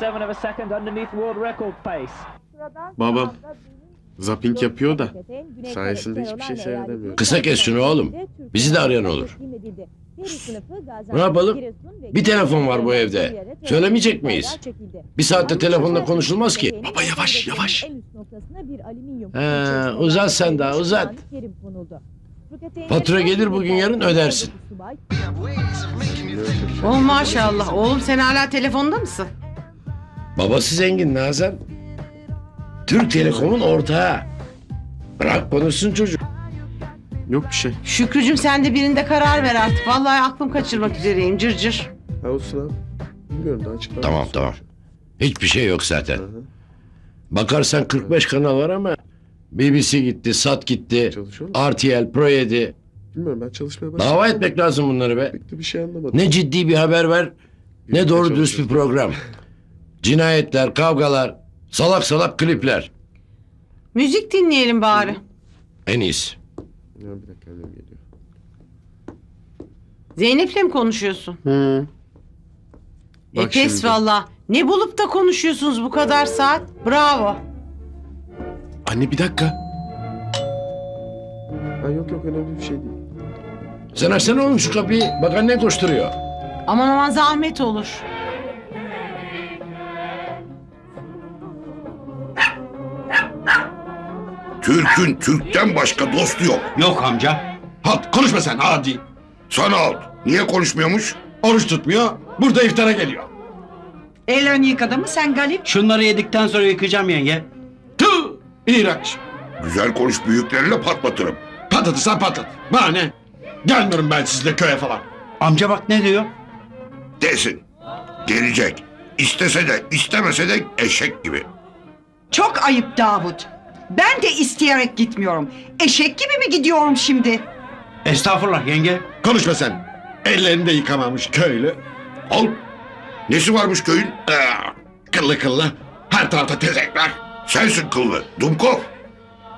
0.17 of a second underneath world record pace. Babam zapping yapıyor da sayesinde hiçbir şey seyredemiyorum. Kısa kes şunu oğlum. Bizi de arayan olur. Ne yapalım? Bir telefon var bu evde. Söylemeyecek miyiz? Bir saatte telefonla konuşulmaz ki. Baba yavaş, yavaş. He, uzat sen daha, uzat. Fatura gelir bugün yarın ödersin. Oh maşallah. Oğlum sen hala telefonda mısın? Babası zengin Nazan. Türk Telekom'un ortağı. Bırak konuşsun çocuk. Yok bir şey. Şükrücüm sen de birinde karar ver artık. Vallahi aklım kaçırmak üzereyim cır cır. Ha olsun abi. Bilmiyorum daha açıklar. Tamam tamam. Hiçbir şey yok zaten. Hı hı. Bakarsan 45 kanal var ama BBC gitti, SAT gitti? RTL, Pro 7. Bilmiyorum ben çalışmaya başladım. Dava etmek lazım bunları be. Pek de bir şey anlamadım. Ne ciddi bir haber ver, ne Birlikte doğru dürüst bir program. Cinayetler, kavgalar, salak salak klipler. Müzik dinleyelim bari. En iyisi. Ya bir dakika annem geliyor. Zeynep'le mi konuşuyorsun? Hı. e Bak pes şimdi. valla. Ne bulup da konuşuyorsunuz bu kadar saat? Bravo. Anne bir dakika. Ha yok yok önemli bir şey değil. Sen açsana oğlum şu kapıyı. Bak annen koşturuyor. Aman aman zahmet olur. Türk'ün Türk'ten başka dostu yok. Yok amca. Halt konuşma sen hadi. Sana al. Niye konuşmuyormuş? Oruç tutmuyor. Burada iftara geliyor. Ellerini yıkadın mı sen Galip? Şunları yedikten sonra yıkayacağım yenge. Tüh! İğrenç. Güzel konuş büyükleriyle patlatırım. Patlatırsan patlat. Bana ne? Gelmiyorum ben sizle köye falan. Amca bak ne diyor? Desin. Gelecek. İstese de istemese de eşek gibi. Çok ayıp Davut. Ben de isteyerek gitmiyorum. Eşek gibi mi gidiyorum şimdi? Estağfurullah yenge. Konuşma sen. Ellerini de yıkamamış köylü. Al. Nesi varmış köyün? Aa, kıllı kıllı. Her tarafta tezekler. Sensin kıllı. Dumkov.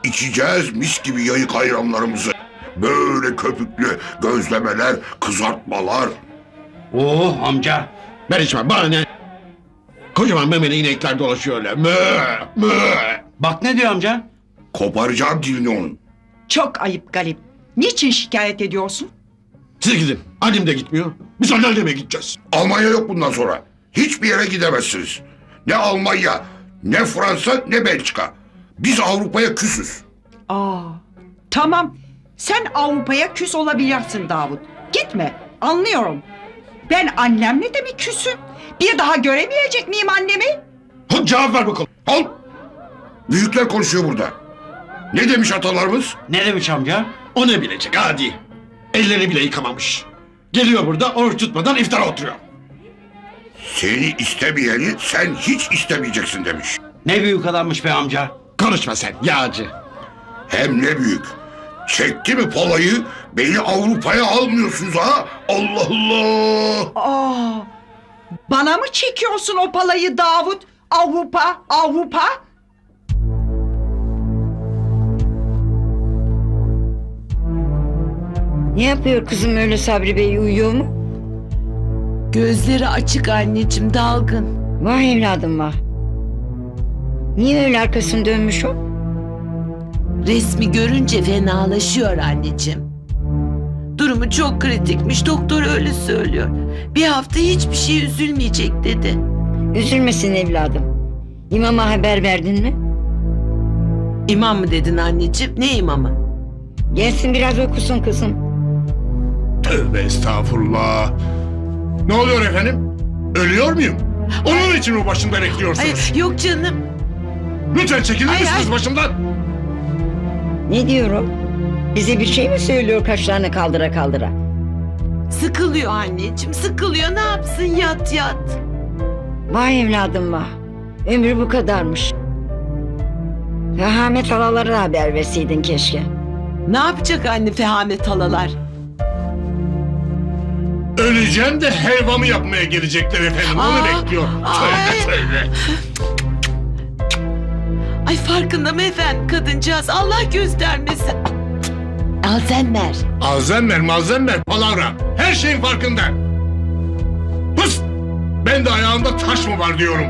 İçeceğiz mis gibi yayık ayranlarımızı. Böyle köpüklü gözlemeler, kızartmalar. Oo amca. Ben içmem bana ne? Kocaman memeli inekler dolaşıyor öyle. Mö, mö. Bak ne diyor amca? Koparacağım dilini onun. Çok ayıp Galip. Niçin şikayet ediyorsun? Siz gidin. Annem de gitmiyor. Biz anneanneme gideceğiz. Almanya yok bundan sonra. Hiçbir yere gidemezsiniz. Ne Almanya, ne Fransa, ne Belçika. Biz Avrupa'ya küsüz. Aa, tamam. Sen Avrupa'ya küs olabilirsin Davut. Gitme. Anlıyorum. Ben annemle de mi küsüm? Bir daha göremeyecek miyim annemi? Hadi cevap ver bakalım. Al. Büyükler konuşuyor burada. Ne demiş atalarımız? Ne demiş amca? O ne bilecek hadi. Ellerini bile yıkamamış. Geliyor burada oruç tutmadan iftara oturuyor. Seni istemeyeni sen hiç istemeyeceksin demiş. Ne büyük adammış be amca. Konuşma sen yağcı. Hem ne büyük. Çekti mi palayı beni Avrupa'ya almıyorsunuz ha? Allah Allah. Aa, bana mı çekiyorsun o palayı Davut? Avrupa, Avrupa. Ne yapıyor kızım öyle Sabri Bey uyuyor mu? Gözleri açık anneciğim dalgın. Vah evladım vah. Niye öyle arkasını dönmüş o? Resmi görünce fenalaşıyor anneciğim. Durumu çok kritikmiş doktor öyle söylüyor. Bir hafta hiçbir şey üzülmeyecek dedi. Üzülmesin evladım. İmama haber verdin mi? İmam mı dedin anneciğim? Ne imamı? Gelsin biraz okusun kızım. Tövbe estağfurullah. Ne oluyor efendim? Ölüyor muyum? Onun için mi başımdan Ay, ekliyorsunuz? yok canım. Lütfen çekilir Ay, misiniz ay. başımdan? Ne diyor o? Bize bir şey mi söylüyor kaşlarını kaldıra kaldıra? Sıkılıyor anneciğim sıkılıyor ne yapsın yat yat. Vay evladım vah. Ömrü bu kadarmış. Rahmet halalara haber verseydin keşke. Ne yapacak anne Fehamet halalar? Öleceğim de helvamı yapmaya gelecekler efendim. Onu Aa, bekliyor. ay. Tövbe tövbe. Ay farkında mı efendim kadıncağız Allah göstermesin. Alzheimer. Alzheimer malzember palavra. Her şeyin farkında. Pıs! Be Ben de ayağında taş mı var diyorum.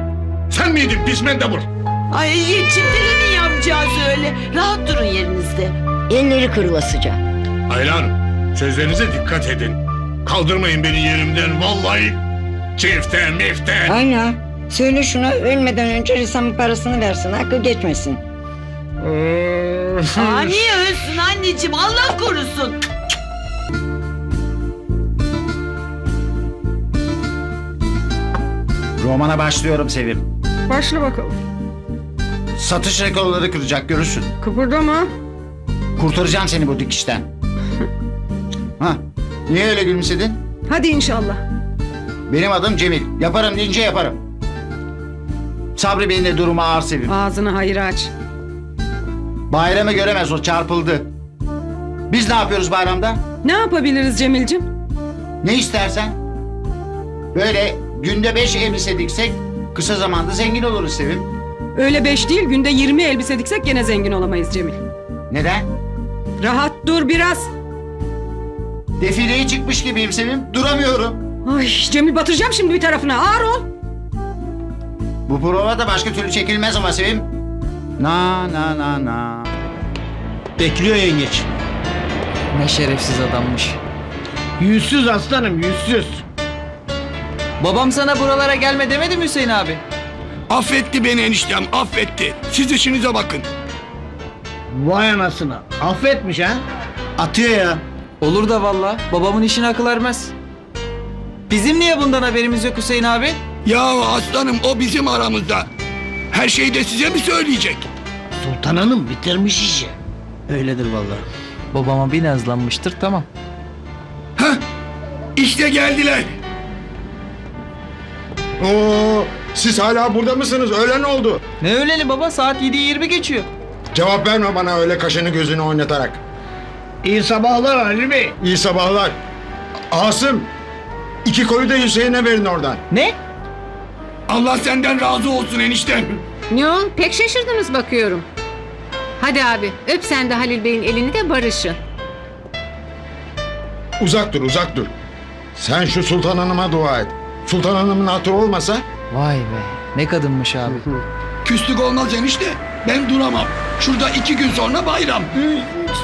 Sen miydin pis mendebur? Ay çiftelemeyin amcağız öyle. Rahat durun yerinizde. Elleri kırılasıca. Ayla Hanım sözlerinize dikkat edin. Kaldırmayın beni yerimden vallahi. Çifte mifte. Aynen. Söyle şuna ölmeden önce resamın parasını versin. Hakkı geçmesin. Aa, niye ölsün anneciğim Allah korusun. Romana başlıyorum Sevim. Başla bakalım. Satış rekorları kıracak görürsün. Kıpırdama. Kurtaracağım seni bu dikişten. ha, niye öyle gülümsedin? Hadi inşallah. Benim adım Cemil. Yaparım deyince yaparım. Sabri Bey'in de durumu ağır Sevim. Ağzını hayır aç. Bayramı göremez o çarpıldı. Biz ne yapıyoruz bayramda? Ne yapabiliriz Cemil'cim? Ne istersen. Böyle günde beş elbise diksek kısa zamanda zengin oluruz Sevim. Öyle beş değil günde 20 elbise diksek gene zengin olamayız Cemil. Neden? Rahat dur biraz. Defileye çıkmış gibiyim Sevim. Duramıyorum. Ay Cemil batıracağım şimdi bir tarafına ağır ol. Bu prova da başka türlü çekilmez ama Sevim. Na na na na. Bekliyor yengeç. Ne şerefsiz adammış. Yüzsüz aslanım yüzsüz. Babam sana buralara gelme demedi mi Hüseyin abi? Affetti beni eniştem affetti. Siz işinize bakın. Vay anasını. Affetmiş ha. Atıyor ya. Olur da valla. Babamın işine akıl ermez. Bizim niye bundan haberimiz yok Hüseyin abi? Ya aslanım o bizim aramızda. Her şeyi de size mi söyleyecek? Sultan Hanım bitirmiş işi. Öyledir valla. Babama bir nazlanmıştır tamam. Heh, işte geldiler. Oo, siz hala burada mısınız? Öğlen oldu. Ne öyleli baba saat 7'yi 20 geçiyor. Cevap verme bana öyle kaşını gözünü oynatarak. İyi sabahlar Ali Bey. İyi sabahlar. Asım, iki koyu da Hüseyin'e verin oradan. Ne? Allah senden razı olsun eniştem. Ne o? Pek şaşırdınız bakıyorum. Hadi abi öp sen de Halil Bey'in elini de barışın. Uzak dur, uzak dur. Sen şu Sultan Hanım'a dua et. Sultan Hanım'ın hatırı olmasa Vay be ne kadınmış abi. Küslük olmaz enişte. Ben duramam. Şurada iki gün sonra bayram.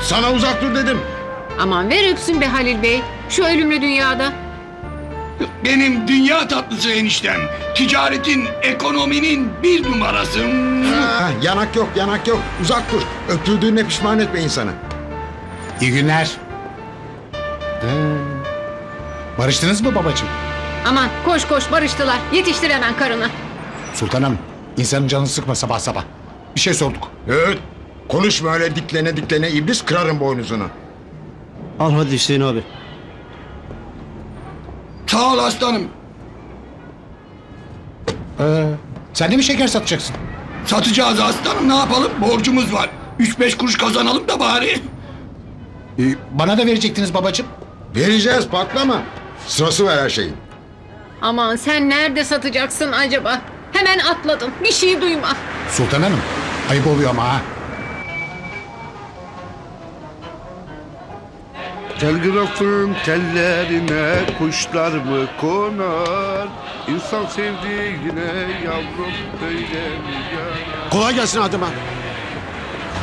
Sana uzak dur dedim. Aman ver öpsün be Halil Bey. Şu ölümlü dünyada. Benim dünya tatlısı eniştem. Ticaretin, ekonominin bir numarası. Ha, yanak yok, yanak yok. Uzak dur. Öpüldüğüne pişman etme insanı. İyi günler. Barıştınız mı babacığım? Aman koş koş barıştılar. Yetiştir hemen karını. Sultanım, insanın canını sıkma sabah sabah. Bir şey sorduk. Evet. Konuşma öyle diklene diklene iblis kırarım boynuzunu. Al hadi Hüseyin abi. Sağ ol aslanım. Ee, sen de mi şeker satacaksın? Satacağız aslanım ne yapalım? Borcumuz var. Üç beş kuruş kazanalım da bari. Ee, bana da verecektiniz babacığım. Vereceğiz patlama. Sırası var her şeyin. Aman sen nerede satacaksın acaba? Hemen atladın. Bir şey duyma. Sultan Hanım, ayıp oluyor ama ha. Telgrafın tellerine kuşlar mı konar? İnsan sevdiğine yavrum böyle mi yanar? Kolay gelsin Adem abi.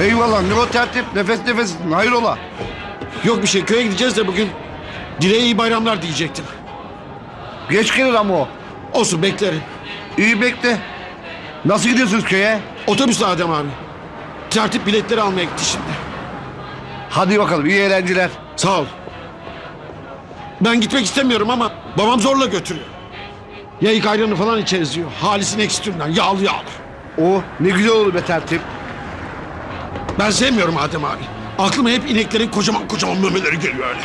Eyvallah ne o tertip nefes nefes hayrola? Yok bir şey köye gideceğiz de bugün. Dileğe iyi bayramlar diyecektim. Geç gelir ama o. Olsun beklerim. İyi bekle. Nasıl gidiyorsunuz köye? Otobüsle Adem abi. Tertip biletleri almaya gitti şimdi. Hadi bakalım iyi eğlenceler. Sağ ol. Ben gitmek istemiyorum ama babam zorla götürüyor. Yayık ayranı falan içeriz diyor. Halis'in ekstüründen yağlı yağlı. O ne güzel olur be tertip. Ben sevmiyorum Adem abi. Aklıma hep ineklerin kocaman kocaman memeleri geliyor öyle.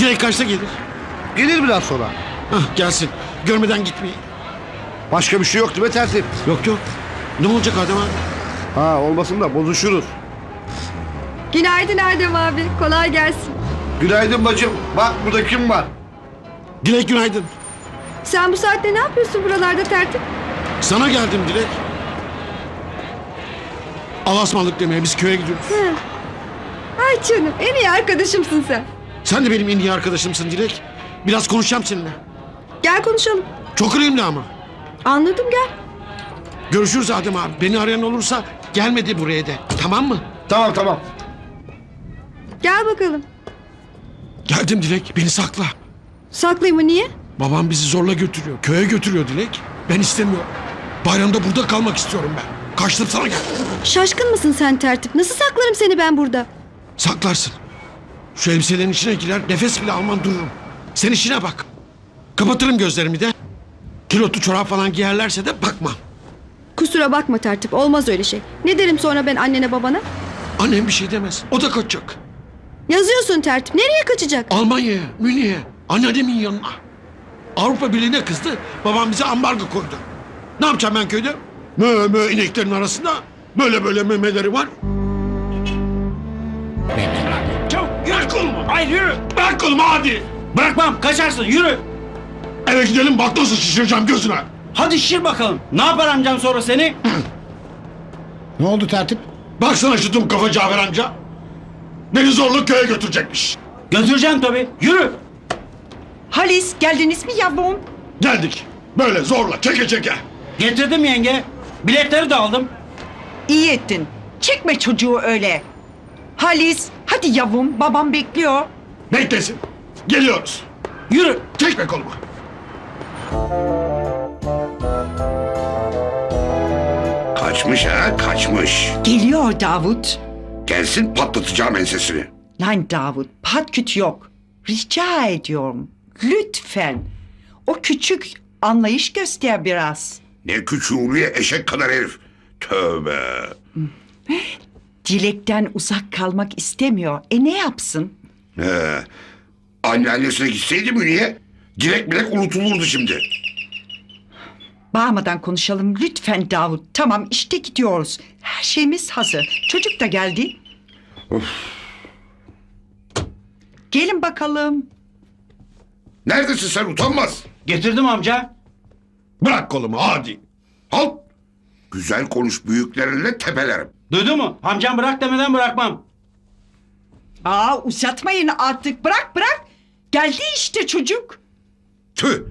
Direkt kaçta gelir? Gelir biraz sonra. Hah gelsin. Görmeden gitmeyin. Başka bir şey yoktu be tertip. Yok yok. Ne olacak Adem abi? Ha olmasın da bozuşuruz. Günaydın Erdem abi. Kolay gelsin. Günaydın bacım. Bak burada kim var? Dilek günaydın. Sen bu saatte ne yapıyorsun buralarda tertip? Sana geldim Dilek. Alasmalık demeye biz köye gidiyoruz. Ay canım en iyi arkadaşımsın sen. Sen de benim en iyi arkadaşımsın Dilek. Biraz konuşacağım seninle. Gel konuşalım. Çok önemli ama. Anladım gel. Görüşürüz Adem abi. Beni arayan olursa gelmedi buraya de. Tamam mı? Tamam tamam. Gel bakalım. Geldim Dilek. Beni sakla. Saklayayım mı niye? Babam bizi zorla götürüyor. Köye götürüyor Dilek. Ben istemiyorum. Bayramda burada kalmak istiyorum ben. Kaçtım sana gel. Şaşkın mısın sen tertip? Nasıl saklarım seni ben burada? Saklarsın. Şu elbiselerin içine girer nefes bile alman dururum. Sen işine bak. Kapatırım gözlerimi de. Kilotlu çorap falan giyerlerse de bakmam. Kusura bakma tertip olmaz öyle şey. Ne derim sonra ben annene babana? Annem bir şey demez. O da kaçacak. Yazıyorsun tertip. Nereye kaçacak? Almanya'ya, Münih'e, anneannemin yanına. Avrupa Birliği'ne kızdı. Babam bize ambargo koydu. Ne yapacağım ben köyde? Mö mö ineklerin arasında böyle böyle memeleri var. Çabuk bırak kolumu. Hayır yürü. Bırak kolumu hadi. Bırakmam kaçarsın yürü. Eve gidelim bak nasıl şişireceğim gözüne. Hadi şişir bakalım. Ne yapar amcam sonra seni? Ne oldu tertip? Baksana şu tüm kafa Cafer amca. Beni zorla köye götürecekmiş. Götüreceğim tabii. Yürü. Halis geldiniz mi yavrum? Geldik. Böyle zorla çeke çeke. Getirdim yenge. Biletleri de aldım. İyi ettin. Çekme çocuğu öyle. Halis hadi yavrum babam bekliyor. Beklesin. Geliyoruz. Yürü. Çekme kolumu. Kaçmış ha kaçmış. Geliyor Davut. Gelsin patlatacağım ensesini. Lan Davut patküt yok. Rica ediyorum. Lütfen. O küçük anlayış göster biraz. Ne küçüğü Ulviye eşek kadar herif. Tövbe. Dilekten uzak kalmak istemiyor. E ne yapsın? He. Anneannesine gitseydi Münih'e dilek bilek unutulurdu şimdi. Bağırmadan konuşalım lütfen Davut. Tamam işte gidiyoruz. Her şeyimiz hazır. Çocuk da geldi. Gelin bakalım. Neredesin sen utanmaz? Getirdim amca. Bırak kolumu hadi. Al. Güzel konuş büyüklerinle tepelerim. Duydu mu? Amcam bırak demeden bırakmam. Aa uzatmayın artık. Bırak bırak. Geldi işte çocuk. Tüh.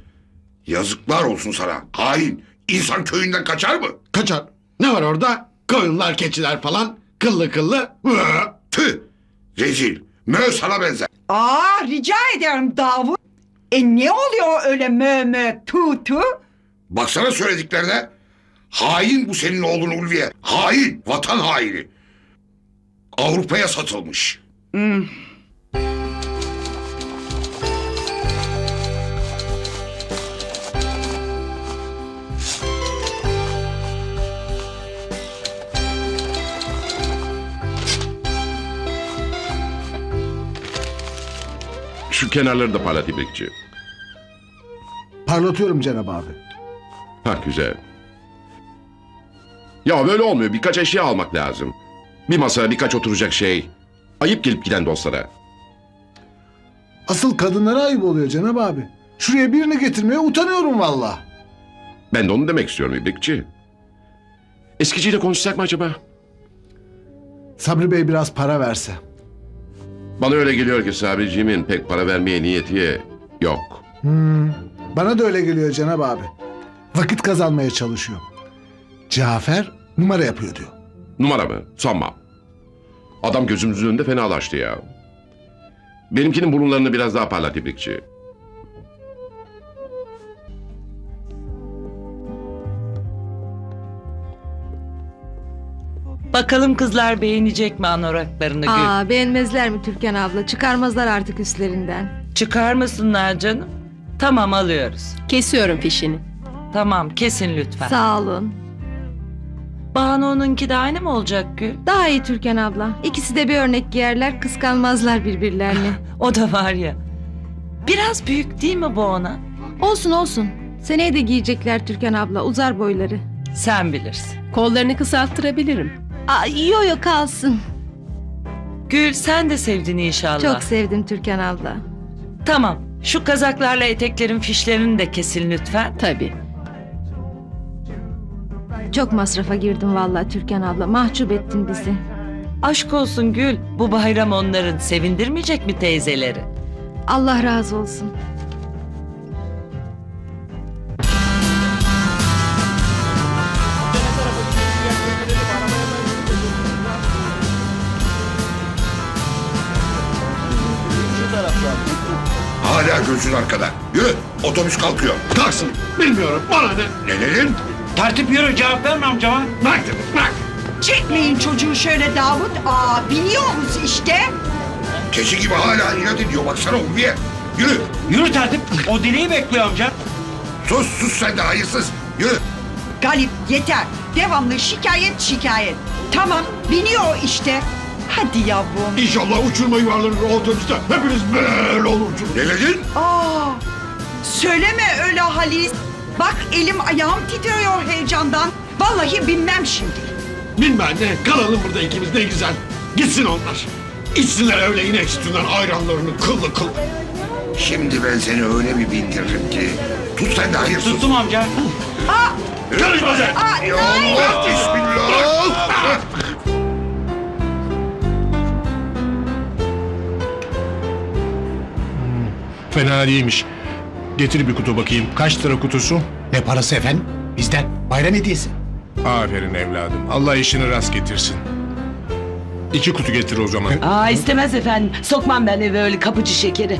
Yazıklar olsun sana. Hain. İnsan köyünden kaçar mı? Kaçar. Ne var orada? Koyunlar, keçiler falan. Kıllı kıllı. Hı. Tüh. Rezil. Mö sana benzer. Aa rica ederim Davut. E ne oluyor öyle mö mö tu tu? Baksana söylediklerine. Hain bu senin oğlun Ulviye. Hain. Vatan haini. Avrupa'ya satılmış. Şu kenarları da parlat İbrikçi. Parlatıyorum Cenab abi. Ha güzel. Ya böyle olmuyor. Birkaç eşya almak lazım. Bir masa, birkaç oturacak şey. Ayıp gelip giden dostlara. Asıl kadınlara ayıp oluyor Cenab abi. Şuraya birini getirmeye utanıyorum valla. Ben de onu demek istiyorum İbrikçi. Eskiciyle konuşsak mı acaba? Sabri Bey biraz para verse. Bana öyle geliyor ki Sabriciğimin pek para vermeye niyeti yok. Bana da öyle geliyor Cenab abi. Vakit kazanmaya çalışıyor. Cafer numara yapıyor diyor. Numara mı? Sanmam. Adam gözümüzün önünde fenalaştı ya. Benimkinin burunlarını biraz daha parlat İbrikçi. Bakalım kızlar beğenecek mi anoraklarını Gül? Aa beğenmezler mi Türkan abla? Çıkarmazlar artık üstlerinden. Çıkarmasınlar canım. Tamam alıyoruz. Kesiyorum fişini. Tamam kesin lütfen. Sağ olun. Banu'nunki de aynı mı olacak Gül? Daha iyi Türkan abla. İkisi de bir örnek giyerler, kıskanmazlar birbirlerini. O da var ya. Biraz büyük değil mi bu ona? olsun olsun. Seneye de giyecekler Türkan abla, uzar boyları. Sen bilirsin. Kollarını kısalttırabilirim. Aa, yo yo kalsın. Gül sen de sevdin inşallah. Çok sevdim Türkan abla. Tamam. Şu kazaklarla eteklerin fişlerini de kesin lütfen. Tabii. Çok masrafa girdim vallahi Türkan abla. Mahcup ettin bizi. Aşk olsun Gül. Bu bayram onların sevindirmeyecek mi teyzeleri? Allah razı olsun. Gözün arkada. Yürü otobüs kalkıyor. Kalksın. Bilmiyorum. Bana ne? Ne dedin? Tertip yürü cevap verme amcama. Bırak dedim bırak. Çekmeyin çocuğu şöyle Davut. Aa biniyoruz işte. Keçi gibi hala inat ediyor baksana Ulviye. Yürü. Yürü tertip. O dileği bekliyor amca. Sus sus sen de hayırsız. Yürü. Galip yeter. Devamlı şikayet şikayet. Tamam biniyor işte. Hadi yavrum. İnşallah uçurma yuvarlanır o otobüste. Hepiniz böyle olursunuz. Ne dedin? Aa, söyleme öyle Halis. Bak elim ayağım titriyor heyecandan. Vallahi binmem şimdi. Bilmem ne. Kalalım burada ikimiz ne güzel. Gitsin onlar. İçsinler öyle inek sütünden ayranlarını kıllı kıllı. Şimdi ben seni öyle bir bindiririm ki. Tut sen de hayırsız. Tuttum amca. Aa, Karışma sen. aa, ay. Allah bismillah. Fena değilmiş. Getir bir kutu bakayım. Kaç lira kutusu? Ne parası efendim? Bizden bayram hediyesi. Aferin evladım. Allah işini rast getirsin. İki kutu getir o zaman. Aa istemez efendim. Sokmam ben eve öyle kapıcı şekeri.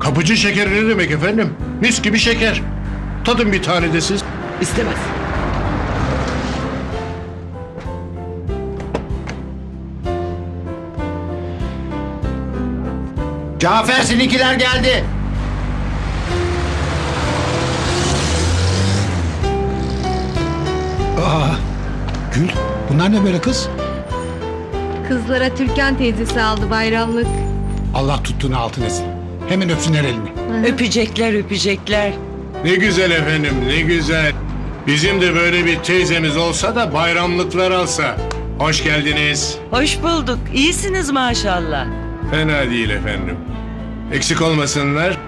Kapıcı şekeri ne demek efendim? Mis gibi şeker. Tadın bir tane de siz. İstemez. Cafer seninkiler geldi. Aa, Gül bunlar ne böyle kız? Kızlara Türkan teyzesi aldı bayramlık. Allah tuttuğunu altın etsin. Hemen öpsünler elini. Öpecekler öpecekler. Ne güzel efendim ne güzel. Bizim de böyle bir teyzemiz olsa da bayramlıklar alsa. Hoş geldiniz. Hoş bulduk. İyisiniz maşallah. Fena değil efendim. Eksik olmasınlar.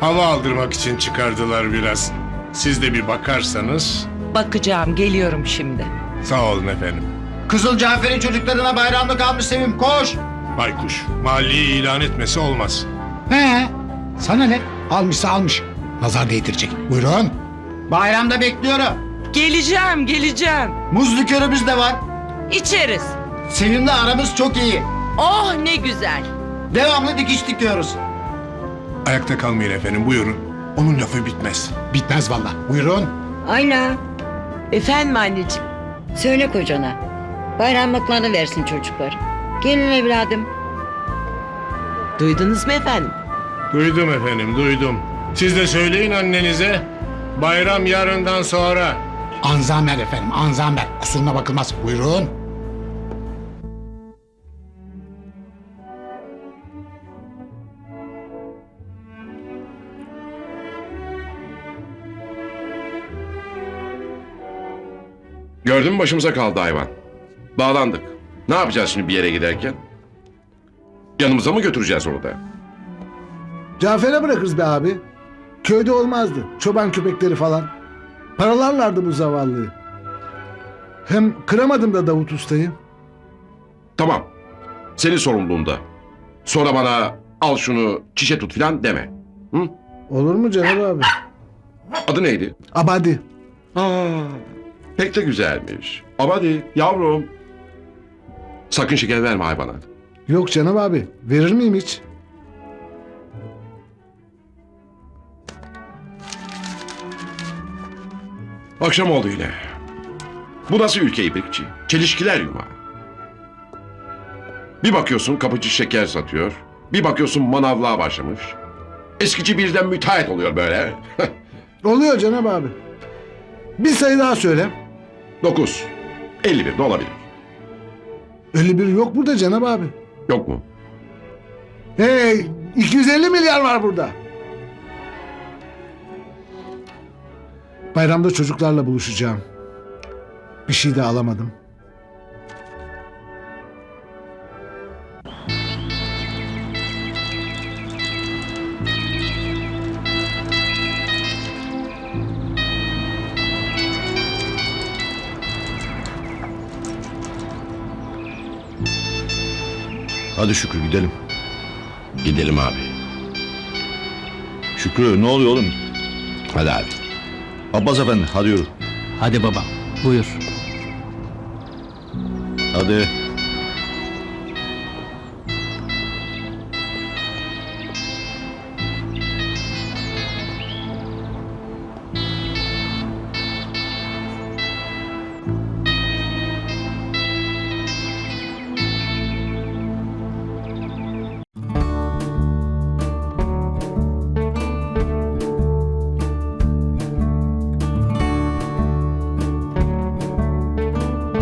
Hava aldırmak için çıkardılar biraz. Siz de bir bakarsanız Bakacağım geliyorum şimdi. sağ olun efendim. Kızıl Cafer'in çocuklarına bayramlık almış Sevim koş. Baykuş, maliyi ilan etmesi olmaz. He, sana ne? Almışsa almış. Nazar değdirecek. Buyurun. Bayramda bekliyorum. Geleceğim geleceğim. Muz likörümüz de var. İçeriz. Sevim'le aramız çok iyi. Oh ne güzel. Devamlı dikiş dikiyoruz. Ayakta kalmayın efendim buyurun. Onun lafı bitmez. Bitmez valla. Buyurun. Ayla Efendim anneciğim. söyle kocana. Bayramlıklarını versin çocuklar. Gelin evladım. Duydunuz mu efendim? Duydum efendim duydum. Siz de söyleyin annenize. Bayram yarından sonra. Anzamer efendim anzamer. Kusuruna bakılmaz. Buyurun. Gördün mü başımıza kaldı hayvan. Bağlandık. Ne yapacağız şimdi bir yere giderken? Yanımıza mı götüreceğiz onu da? Cafer'e bırakırız be abi. Köyde olmazdı. Çoban köpekleri falan. Paralarlardı bu zavallıyı. Hem kıramadım da Davut Usta'yı. Tamam. Senin sorumluluğunda. Sonra bana al şunu çişe tut filan deme. Hı? Olur mu Cenab abi? Adı neydi? Abadi. Aa, pek de güzelmiş. Ama hadi yavrum. Sakın şeker verme hayvana. Yok Cenab abi. Verir miyim hiç? Akşam oldu yine. Bu nasıl ülke İbrikçi? Çelişkiler yumağı. Bir bakıyorsun kapıcı şeker satıyor. Bir bakıyorsun manavlığa başlamış. Eskici birden müteahhit oluyor böyle. Oluyor Cenab abi. Bir sayı daha söyle. 9. 51 de olabilir. 51 yok burada Cenab abi. Yok mu? Hey 250 milyar var burada. Bayramda çocuklarla buluşacağım. Bir şey de alamadım. Hadi Şükrü gidelim. Gidelim abi. Şükrü ne oluyor oğlum? Hadi abi. Abbas efendi hadi yürü. Hadi baba. Buyur. Hadi.